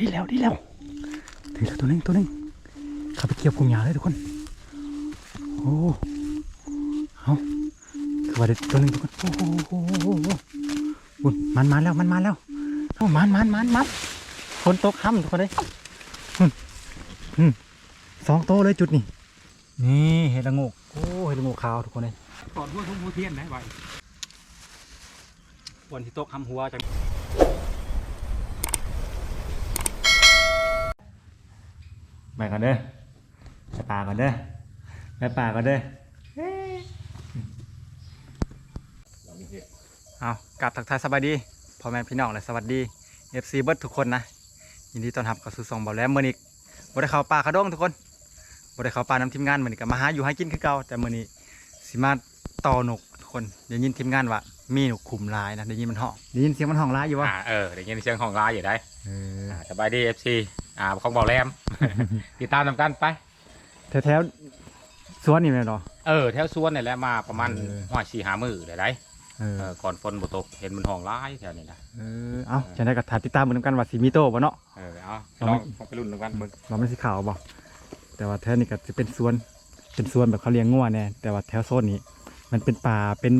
ดีแล้วดีแล้วดีแล้วตัวหนึงตัวหนึงขับไปเกี่ยวพงหญ้าเลยทุกคน โอ้เอาคือว่าได้ตัวหนึงทุกคน โอ้โหโอ้โหโอ้โหอุ่นมันมาแล้วมันมาแล้วเอ้ามันมันมันมันฝนตกค่ำทุกคนเลยอืมอืมสองโตเลยจุดนี่นี่เห็ดละงกโอ้เห็ดละงกขาวทุกคนเลยตอนหัวทุ่งหัวเทียนนะใบวันที่ต๊ะคำหัวจะไป ก่อนเด้อไปป่าก่อนเด้อไปป่าก่อนเด้อเอากลับทักทายสบายดีพ่อแม่พี่น้องและสวัสดี FC เบิร์ดทุกคนนะยินดีต้อนรับเข้าสู่ซองบอลแลมเมื่อนี้บ่ได้เข้าป่าขะดงทุกคนบ่ได้เข้าป่าน้ำทีมงานเมื้อนี้ก็มาหาอยู่ใหากินคือเก่าแต่เมื้อนี้สิมาต่อหนกทุกคนได้ยินทีมงานว่า มีนกขุมหลายนะได้ยินมันห้องได้ยินเสียงมันห้องหลายอยู่วะอ่าเออได้ยินเสียงของร้ายอยู่ได้เอออ่าสบายดีเอฟซีอ่าของบอกแรม ติดตามนำกันไป แถวๆสวนนี่แม่นเหรอเออแถวสวนนี่แหละมาประมาณเออ ห้าสี่หามือได้ได้เออเออก่อนฝนบ่ตกเห็นมันห้องร้ายแถวนี้นะเออเอาจะได้กับถามติดตามเหมือนกันว่าสีมีโตบ่เนาะ เออเอาเอาลไหมองไปรุ่นนำกันเบิ่งเราไม่สีขาวบ่แต่ว่าแถวนี้ก็จะเป็นสวน เป็นสวนแบบเขาเลี้ยงงัวแน่แต่ว่าแถวโซนนี้ มันเป็นป่า เป็น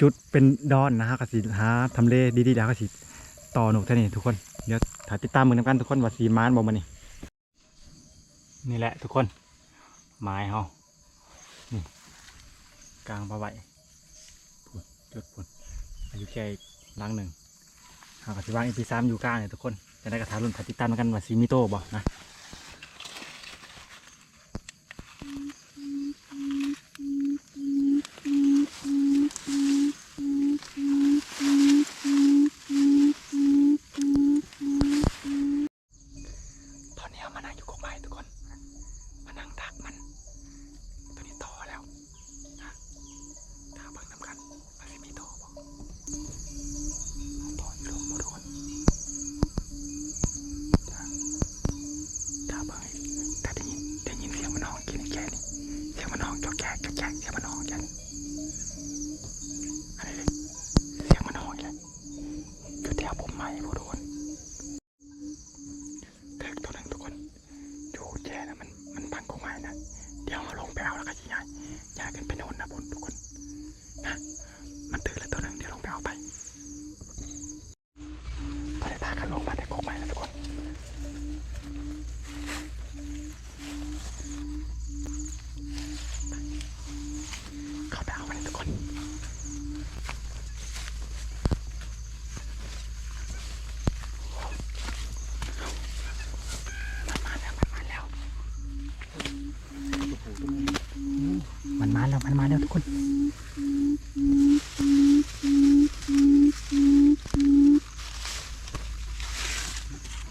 จุดเป็นดอนนะฮะกสิหาทำเลดีๆแล้วก็สิต่อหนุกท่านี้ทุกคน เดี๋ยวถ่ายติดตามเหมือนกันทุกคนว่าสีมานบ่มานี่นี่แหละทุกคนไม้เฮานี่กลางปลาไหวพุ่นจุดพุ่นอายุแค่หลังหนึ่งหากสิวางอีพีสามอยู่กลางเนี่ยทุกคนจะได้กระทารุ่นถ่ายติดตามกันว่าสีมิโตบ่นะ ตอนนี้เอามานั่งอยู่กกไม้ทุกคน มานั่งดักมัน ตัวนี้โตแล้วนะถ้าเบิ่งน้ำกันมันจะมีโตบอกโตอยู่ลงหมดทุกคนนะถ้าเบิ่งให้ถ้าได้ยินได้ยินเสียงมันห้องกินแค่นี้เสียงมันห้องจอกแจ๊กจอกแจ๊กเสียงมันห้องแค่นี้อะไรเลยเสียงมันห้องอีกแล้วอยู่แถวผมใหม่พวกทุกคน เด็กตัวหนึ่งทุกคนอยู่แย่นะมันมันพังกงไม้นะ เดี๋ยวเอาลงไปเอาแล้วก็ย้ายย้ายขึ้นไปโน่นนะบนทุกคนนะมันตื่นแล้วตัวหนึ่งเดี๋ยวลงไปเอาไปตอนนี้พากันลงมาในกงไม้แล้วทุกคนเข้าไปเอาไปเลยทุกคน มันมาแล้ว มันมาแล้ว มันมาแล้วมันมาแล้วทุกคน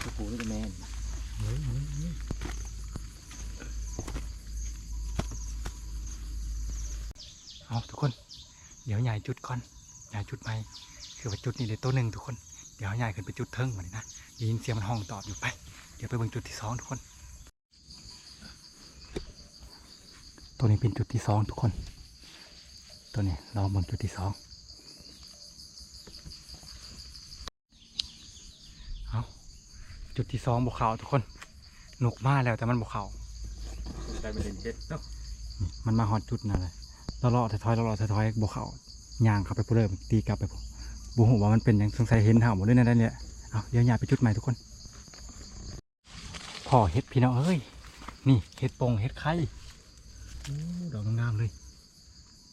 โอ้โหนี่ก็แม่นเอาทุกคน เดี๋ยวใหญ่จุดก่อนใหญ่จุดไหมคือว่าจุดนี้เลยตัวหนึ่งทุกคน เดี๋ยวใหญ่ขึ้นไปจุดเทิงมาเลยนะได้ยินเสียงมันห้องตอบอยู่ไป เดี๋ยวไปเบิ่งจุดที่สองทุกคน ตัวนี้เป็นจุดที่สองทุกคน ตัวนี้เราเบิ่งจุดที่สองเอาจุดที่สองบวเขาทุกคนนกมาแล้วแต่มันบวเขาได้เป็นเช็ดเนาะนี่มันมาหอดจุดนั่นเลยเราเลาะถอยๆเราเลาะถอยๆบวเขาย่างเข้าไปพูเริ่มตีกลับไปพูบูหูว่ามันเป็นอย่างสงสัยเห็นเห่าหมดเลยนะด้านเนี้ยเอาเดี๋ยวย่างไปจุดใหม่ทุกคนพ่อเห็ดพี่น้องเอ้ยนี่เห็ดปงเห็ดไข่โอ้ ดอกงามๆเลย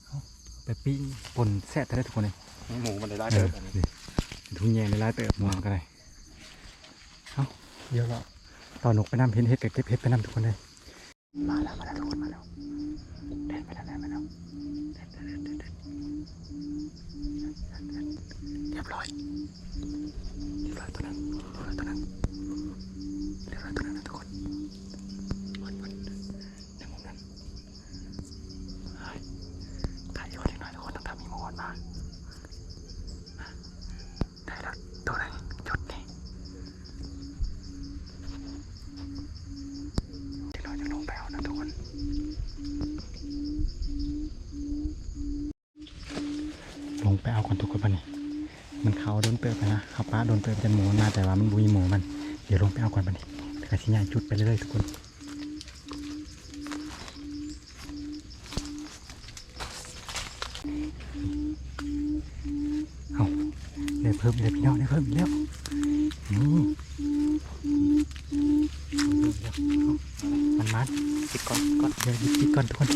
เอาไปปิ้งปนแซ่บได้ทุกคนเลยหมูมันได้ร้ายเอเดิอมอันนี้นี่ทุ่งแยงในร้ายเติบมองกันเลยเอาเดี๋ยวเราต่อนกไปนำเห็นเห็ดกับเก็บเห็ดไปนำทุกคนเลย มาแล้วมาแล้วทุกคนมาแล้วเดินไปแล้วเดินไปแล้วเดินเดินเดินเดินเดินเดินเรียบร้อยเรียบร้อยตัวนั้นเรียบร้อยตัวนั้นเรียบร้อยตัวนั้นนะทุกคนวันวันในมุมนั้นเฮ้ยถ่ายอีกคนหน่อยทุกคนต้องทำมีโมนมาได้แล้วตัวนั้นจุดนี้เดี๋ยวเราจะลงไปเอานะทุกคน ลงไปเอาคนทุกคนปะนี่มันเขาโดนเติบไปนะเขาป้าโดนเติบจนหมูมันมาแต่ว่ามันบุยหมูมันเดี๋ยวลงไปเอาก่อนไปนี่แต่ก็ชิ้นใหญ่จุดไปเรื่อยๆทุกคนเอาได้เพิ่มเลยพี่น้องได้เพิ่มอีกแล้วนี่มันมันปิดก่อนก่อนเดี๋ยวหยิบปิดก่อนทุกคน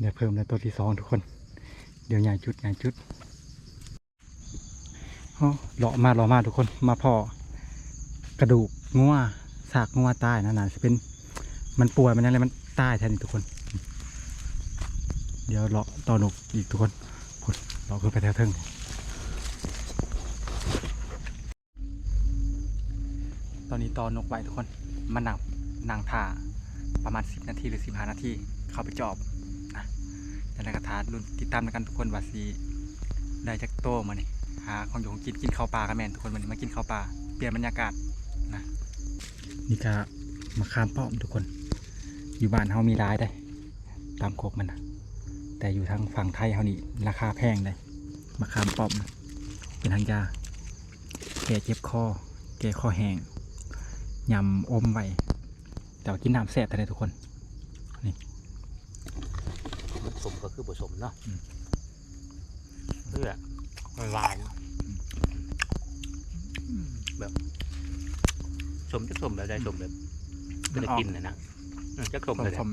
เดี๋ยวเพิ่มในตัวที่สองทุกคน เดี๋ยวใหญ่จุดใหญ่จุดเอาเลาะมาเลาะมาทุกคนมาพอกระดูกงัวสากงัวตายนะน่าจะเป็นมันป่วยมันอะไรมันตายแทนทุกคน เดี๋ยวเลาะต่อหนุกอีกทุกคนพุ่นเลาะขึ้นไปแถวเทิงตอนนี้ต่อนกไว้ทุกคนมันนั่งนั่งท่าประมาณ 10 นาทีหรือ 15 นาที เข้าไปจอบ แต่ในกระทารุ่นติดตามกันทุกคนว่าสีได้จากโตมานี่หาของอยู่ของกินกินข้าวปลากันแม่นทุกคนวันนี้มากินข้าวปลาเปลี่ยนบรรยากาศนะนี่ก็มาข้ามป้อมทุกคน อยู่บ้านเฮามีรายได้ ตามโคกมันนะแต่อยู่ทางฝั่งไทยเฮานี่ราคาแพงเลยมาข้ามป้อมเป็นทางยาแก้เจ็บคอแก้คอแห้งยำอมไว้แต่ว่ากินน้ำแซ่บแต่เลยทุกคน สมก็คือผสมเนาะอืมเพื่อมันหวานแบบสมจะสมแบบใดสมแบบก็ได้กินนะนะอืมจะสมผเลยแหละม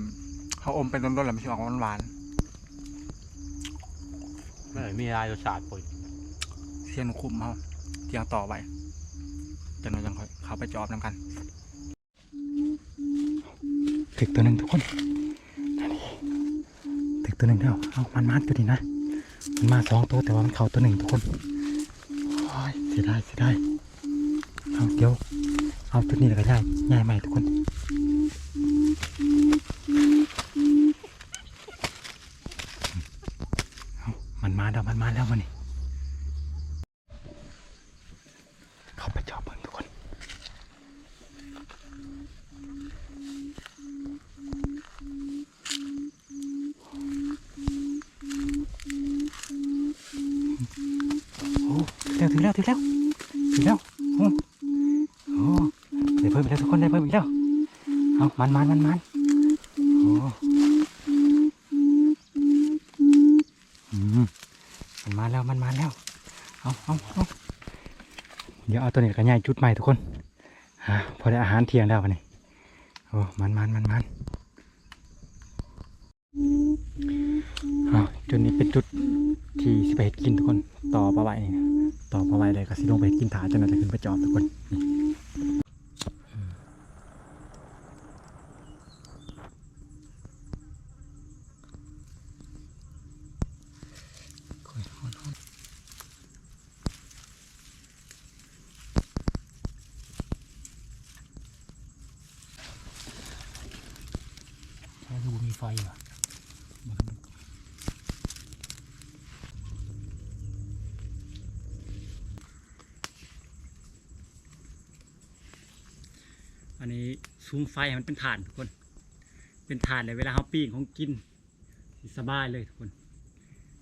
เขาอมเป็นต้นๆแล้วไม่ใช่ออกหวานไม่มีรายรสชาติปนๆเสียนคุมเขาเที่ยงต่อไปจะน้อยจังค่อยเขาไปจอบน้ำกันถึกตัวหนึ่งทุกคนอันนี้ถึก ตัวหนึ่งเดียวเอามันมาตัวนี้นะ มันมาสองตัวแต่ว่ามันเข่าตัวหนึ่งทุกคนโอ้ยเสียดายเสียดายเอาเดี๋ยว เอาตัวนี้เลยก็ย่ายย่ายใหม่ทุกคนเอามันมาแล้วมันมาแล้วมันนี่เข้าไปจอบเบิ่งทุกคน โอ้ถึงแล้วถึงแล้วถึงแล้วถึงแล้วโอ้โอ้ได้เพิ่มอีกแล้วทุกคนได้เพิ่มอีกแล้ว เอา มันมันมันมันโอ้มันมาแล้วมันมาแล้ว เอาเอาเอาเดี๋ยวเอาตัวนี้กันใหญ่จุดใหม่ทุกคนฮะพอได้อาหารเที่ยงแล้ววันนี้โอ้มันมันมันมันเอาจุดนี้เป็นจุดที่สิไปเฮ็ดกินทุกคน ต่อปลาไหวนี่ต่อปลาไหวเลยก็สิลงไปเฮ็ดกินถาจนนั้นจะขึ้นไปจอบทุกคนนี่ใช่คือมีไฟเหรอ อั นนี้ซุ้มไฟมันเป็นถ่านทุกคน เป็นถ่านเลยเวลาเขาปิ้งของกินสิสบายเลยทุกคน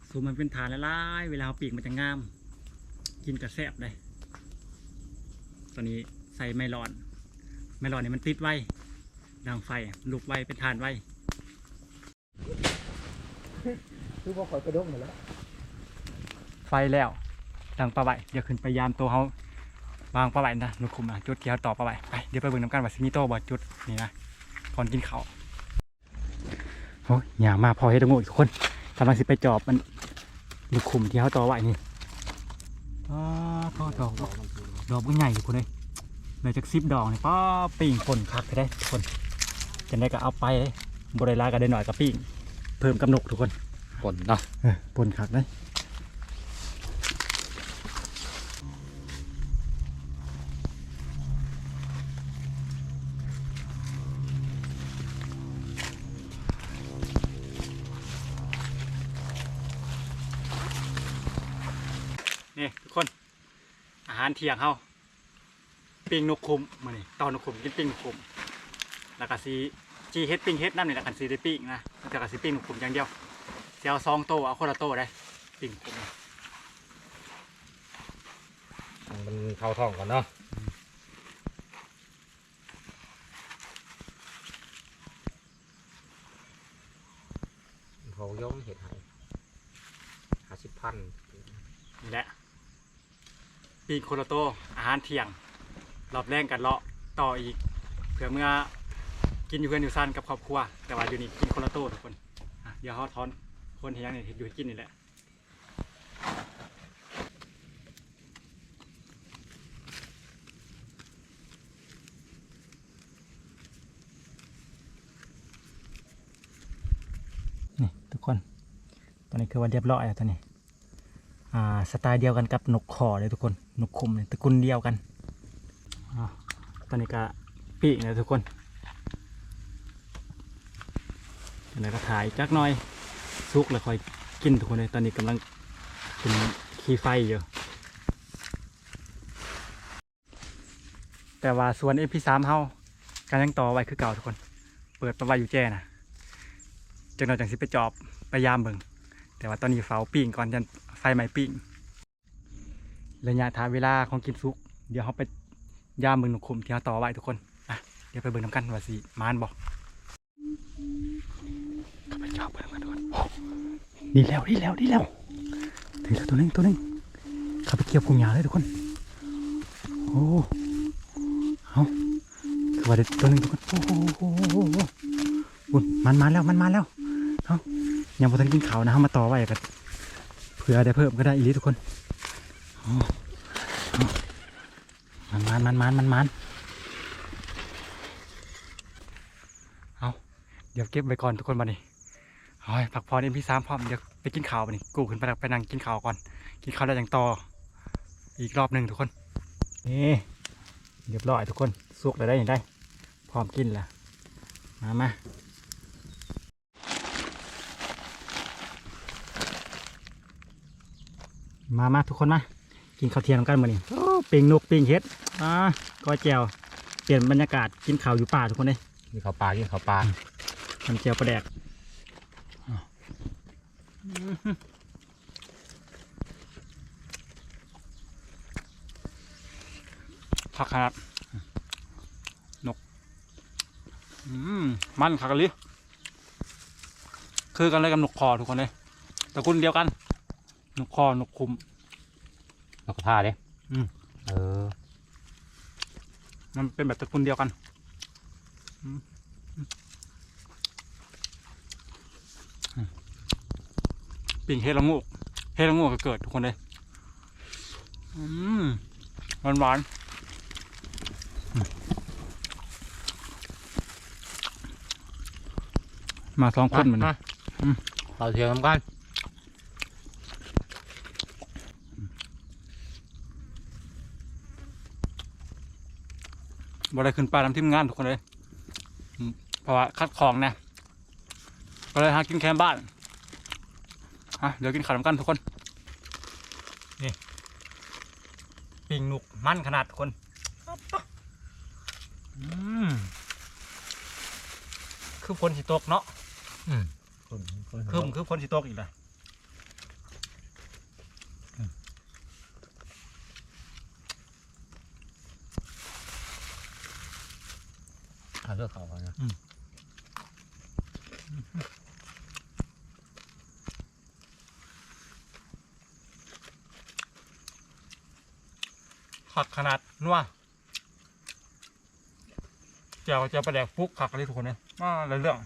ซุ้มมันเป็นถ่านละลายๆเวลาเขาปิ้งมันจะงาม กินกระแซบเลยตอนนี้ใส่ไม่ร้อน ไม่ร้อนเนี่ยมันติดไว้ดังไฟลุกไว้เป็นถ่านไว้คือบ่ข่อยกระดงหมดแล้ว ไฟแล้วดังปลาไหวเดี๋ยวขึ้นไปยามตัวเขา วางปลาไหวนะนุคุมนะจุดเกียวต่อปลาไหวไปเดี๋ยวไปเบิ่งน้ำกันว่าซิมิโตบอจุดนี่นะก่อนกินข้าวโอ้ยอย่ามาพอให้ตะงูอีกคนกำลังสิไปจอบมันนุคุมที่เขาต่อไหวนี่อ้าทอดดอกดอกมันใหญ่อยู่คนเลยเลยจากซิบดอกนี่ป้าปิ้งคนคักไปได้ทุกคนจะได้ก็เอาไปเลยบริลายก็ได้หน่อยก็ปิ้งเพิ่มกำนกทุกคนปนเนาะเออปนคักเล นี่ทุกคน อาหารเที่ยงเขาปิ้งนกคุมมานี่ตอนนกคุมกินปิ้งนกคุมแล้วก็สีจีเฮ็ดปิ้งเฮ็ดน้ำนี่แหละกันสีได้ปิ้งนะแล้วก็สีปิ้งนกคุมอย่างเดียวสจะเอาซองโตเอาคนละโตได้ปิ่งผมมันเข้าท้องก่อนเนาะเขาย่อมเห็ดให้ห้าสิบพันนี่แหละ ปิ่งคนลโตอาหารเที่ยงรอบแรกกันเลาะต่ออีกเผื่อเมื่อกินอยู่เพื่อนอยู่สั้นกับครอบครัว แต่ว่าอยู่นี่กินโคนลโตทุกคนอะเดี๋ยวเขาทอนคนเฮียงเนี่ยอยู่กินนี่แหละนี่ทุกคน ตอนนี้คือว่าเรียบร้อยแล้วตอนนี้ สไตล์เดียวกันกับนกขอเลยทุกคนนกคุมเนี่ยตระกูลเดียวกันอตอนนี้ก็ปีกเลยทุกคนแล้วก็ถ่ายจักหน่อยซุกแล้วค่อยกินทุกคนเลยตอนนี้กำลังเป็นขี้ไฟอยู่แต่ว่าส่วน MP3 เฮาการยังต่อไว้คือเก่าทุกคน เปิดประไว้อยู่แจ้นะจังหน่อยจังสิไปจอบไปยามเบิ่งแต่ว่าตอนนี้เฝ้าปิ้งก่อนจะ ไฟไหม้ปิ้งระยะทางเวลาของกินซุก เดี๋ยวเขาไปย่ามเบิ่งนกคุมที่เขาต่อไว้ทุกคนอะเดี๋ยวไปเบิ่งน้ำกันว่าสิมานบอกเข้าไปจอบเบิ่งกันทุกคนนี่แล้วนี่แล้วนี่แล้วถึงแล้วตัวนึงตัวนึงเข้าไปเกี่ยวพุงยาเลยทุกคน โอ้เอาคือว่าได้ตัวนึงทุกคนโอ้โหวุ้นมันมาแล้วมันมาแล้วเขายังพอทันกินข้าวนะเขามาต่อไว้กัน ผื่อได้เพิ่มก็ได้อีลีทุกคนมันมันมันมันมันมันเอาเดี๋ยวเก็บไว้ก่อนทุกคนบัดนี้เฮ้ยพักผ่อนเอ็มพีสามพร้อมเดี๋ยวไปกินข้าวบัดนี้กูขึ้นไปไปนั่งกินข้าวก่อน กินข้าวแล้วยังต่อ อีกรอบหนึ่งทุกคน นี่เรียบร้อยทุกคนสุกแล้ได้ยังได้ พร้อมกินแล้วมามา มามาทุกคนมา กินข้าวเที่ยงกันมานี่โอ้ปิงนกปิงเฮ็ดอ่าก้อยแจวเปลี่ยนบรรยากาศกินข้าวอยู่ป่าทุกคนเลยนี่เขาปลากินเขาปลาทำแจวปลาแดกอ้าวอื้อหือผักขนาดนกอืมมันคักกันลิคือกันเลยกับนกคอทุกคนเลยตระกูลเดียวกัน นกคอนกคุม นกกระทาเด้อืม เออ มันเป็นแบบตระกูลเดียวกันอืมอืมปิ่งเฮดละโงูเฮดละโงูก็เกิดทุกคนเลยอืมหวานหวานๆอืมมาสองคนเหมือนมาอืม เราเทียมกัน บ่ได้ขึ้นปลาทำทีมงานทุกคนเลยอืมเพราะว่าคัดของนะก็เลยหากินแคมบ้านอะเดี๋ยวกินข้าวนำกันทุกคนนี่ปิ่งหนุกมันขนาดทุกคนอืมคือฝนสิตกเนาะอืมคือคือฝนสิตกอีกแล้ว เอาเลือกเขักขนาดนัวเจ้าเจ้าประแดกฟุกขักอะไรทุกคนเนี่ยมาเลยเรื่อง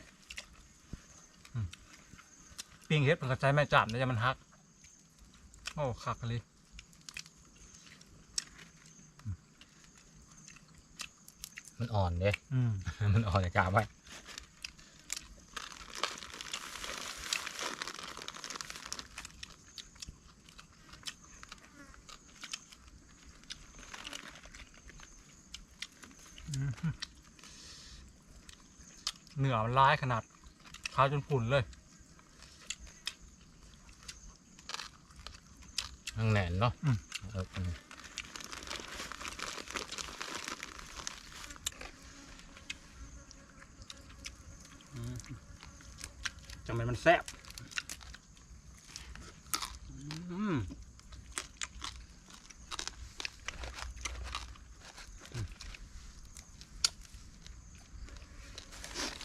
ปิ้งเฮ็ดเป็นกระจายแม่จามเนี่ยมันฮัก โอ้ขักเลย มันอ่อนเด้อืมมันอ่อนจะกาไว้เหนือมันร้ายขนาดขาวจนผุ่นเลยทั้งแหนนเนาะ จำงมันมันแซ่บ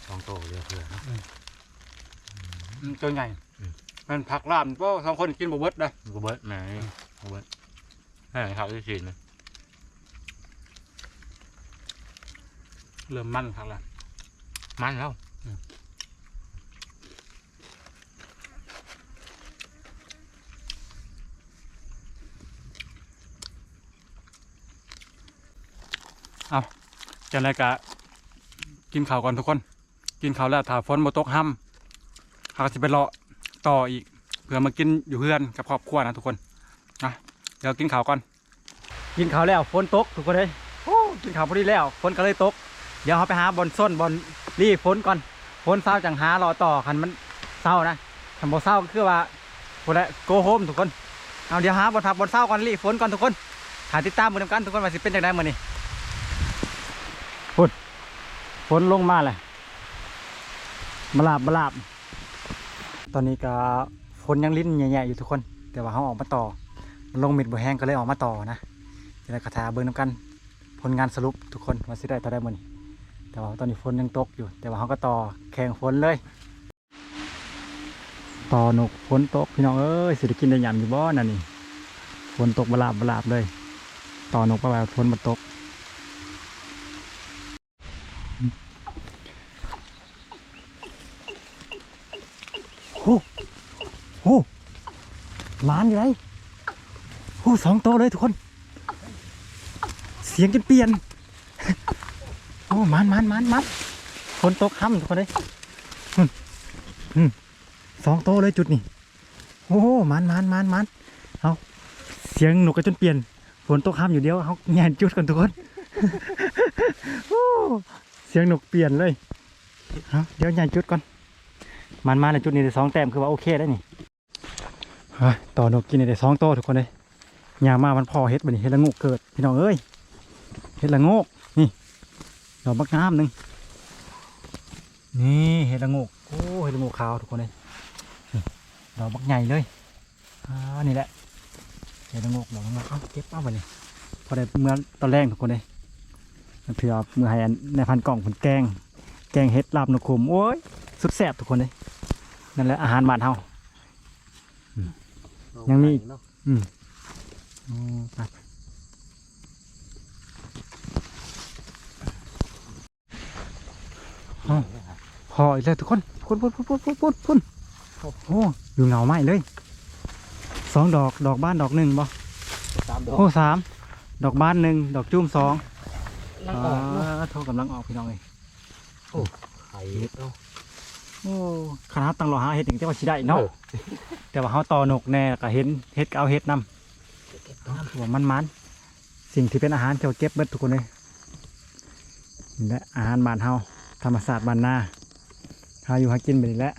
สองโตเรือเพื่อนะตัวใหญ่มันผักลามก็สองคนกินบะเบิดได้บะเบิดไหนบะเบิดให้เขาที่ชินนะเริ่มมันผักละมันแล้ว จังไรกะกินข้าวก่อนทุกคน กินข้าวแล้วถ้าฝนบ่ตกห้ำเขากสิไปเลาะต่ออีกเพื่อมากินอยู่เพื่อนกับครอบครัวนะทุกคนนะเดี๋ยวกินข้าวก่อน กินข้าวแล้วฝนตกทุกคนเลยโอ้กินข้าวพอดีแล้วฝนก็เลยตก เดี๋ยวเราไปหาบอลส้นบอลรีฝนก่อนฝนเศร้าจังหารอต่อคันมันเศร้านะคันบ่เศร้าก็คือว่าพอแล้วโกโฮมทุกคนเอาเดี๋ยวหาบอลพักบอลเศร้าก่อนรีฝนก่อนทุกคนหาติดตามมือนำกันทุกคนว่าสิเป็นจังไดมื้อนี้ ฝนลงมาเลยบลาบบลาบ ตอนนี้ก็ฝนยังลิ้นแย่ๆอยู่ทุกคน แต่ว่าเขาออกมาต่อ มันลงม็ดบ่แห้งก็เลยออกมาต่อนะจะได้กระทาเบิ่งน้ำกัน ผลงานสรุปทุกคนว่าสิได้เท่าได้มือนี้แต่ว่าตอนนี้ฝนยังตกอยู่ แต่ว่าเขาก็ต่อแข่งฝนเลย ต่อหนกฝนตกพี่น้องเอ้ยสิได้กินได้ยำอยู่บ่นั่นนี่ฝนตกบลาบบลาบเลย ต่อหนกไปว่าฝนมันตกโอ้โห หมานอยู่ไรโอ้สองโตวเลยทุกคน เสียงจนเปลี่ยน โอ้มันมันมันมันฝนตกค่ำทุกคนเลยอืมอืมสองโตวเลยจุดนี่โอ้มันมันมันมันเอาเสียงหนูก็จนเปลี่ยนฝนตกค่ำอยู่เดียวเขาแงนจุดกันทุกคนโอ้เสียงหนกเปลี่ยนเลยเดี๋ยวแงนจุดก่อนมันมาในจุดนี้ได้สองแต้มคือว่าโอเคได้วนี่ ต่อนกกินได้สองโตวทุกคนเลยยามามันพอเฮ็ดบันี้เฮ็ดละงูเกิด พี่น้องเอ้ยเห็ดละงกนี่ดอกบักงามหนึ่งนี่เห็ดละงกโอ้เห็ดละงกขาวทุกคนเลยดอกบักใหญ่เลยอ่านี่แหละเห็ดละงกดอกละโงกเอาเก็บเอาไปนี่พอได้เมื่อตอนแรกทุกคนเลยเถื่อเมื่อให้ในพันกล่องผลแกง แกงเห็ดลาบนกขุมโอ้ยสุดแซ่บทุกคนเลยนั่นแหละอาหารบ้านเฮา ยังมีเนาะอืมโอ้ไปเอาพออีกแล้วทุกคนพุ่นพุ่นพุ่นพุ่นพุ่นพุ่นพุ่นโอ้โหอยู่เหงาไหมเลยสองดอกดอกบ้านดอกหนึ่งบ่สามดอกโอ้สามดอกบ้านหนึ่งดอกจุ่มสองลังออกเนาะอ่าโทรกำลังออกพี่น้องเลยไข่เนาะ โอ้ขนาดตั้งรอหาเห็ดถึงจะว่าชิได้เนาะเออแต่ว่าเขาต่อนกแน่ก็เห็นเห็ดก็เอาเห็ดนำหัวมันมันๆสิ่งที่เป็นอาหารที่เราเก็บเบิดทุกคนเลยนี่แหละอาหารบ้านเฮาธรรมศาสตร์บ้านนาหาอยู่หากินไปนี่แหละ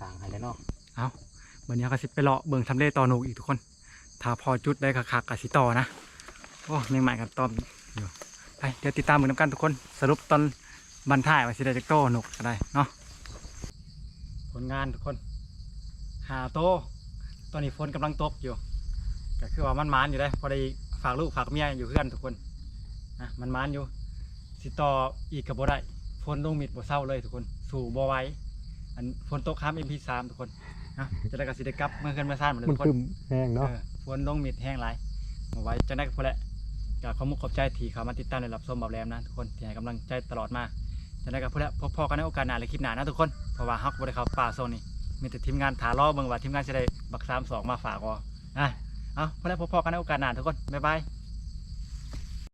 สั่งให้แล้วเนาะวันนี้ก็สิไปเลาะเบิ่งทำเลต่อนกอีกทุกคน ถ้าพอจุดได้คักๆกับสิต่อนะโอ้ยังใหม่กันตอมอยู่ไปเดี๋ยวติดตามเหมือนกันทุกคน สรุปตอน บันท้ายว่าสิได้จักโตนกก็ได้เนาะผลงานทุกคนหาโตตอนนี้ฝนกำลังตกอยู่ก็คือว่ามันมานอยู่ได้พอได้ฝากลูกฝากเมียอยู่เพื่อนทุกคนนะมันมานอยู่สิต่ออีกกับบ่ได้ฝนลงมิดบ่เศร้าเลยทุกคน สู่บ่ไหว้อันฝนตกค้าม MP3 ทุกคนนะจะได้กับสิได้กลับเมื่อคืนเมื่อซ่านเหมือนมันทุกคนคึมแห้งเนาะเออฝนลงมิดแห้งหลายบ่ไหว้จะได้กับพอแหละก็ขอมุกขอบใจที่เขามาติดตามในรับชมเบาแรมนะทุกคนที่ให้กำลังใจตลอดมา จะได้กับพอแหละพบพ่อกันในโอกาสหน้าหรือคลิปหน้านะทุกคน เพราะว่าฮักบริเขาป่าโซนนี้มีแต่ทีมงานถารอเบิ่งว่าทีมงานจะได้บักสามสองมาฝากอะอะเอาพอแล้วพบพอกันในโอกาสหน้าทุกคนบ๊ายบาย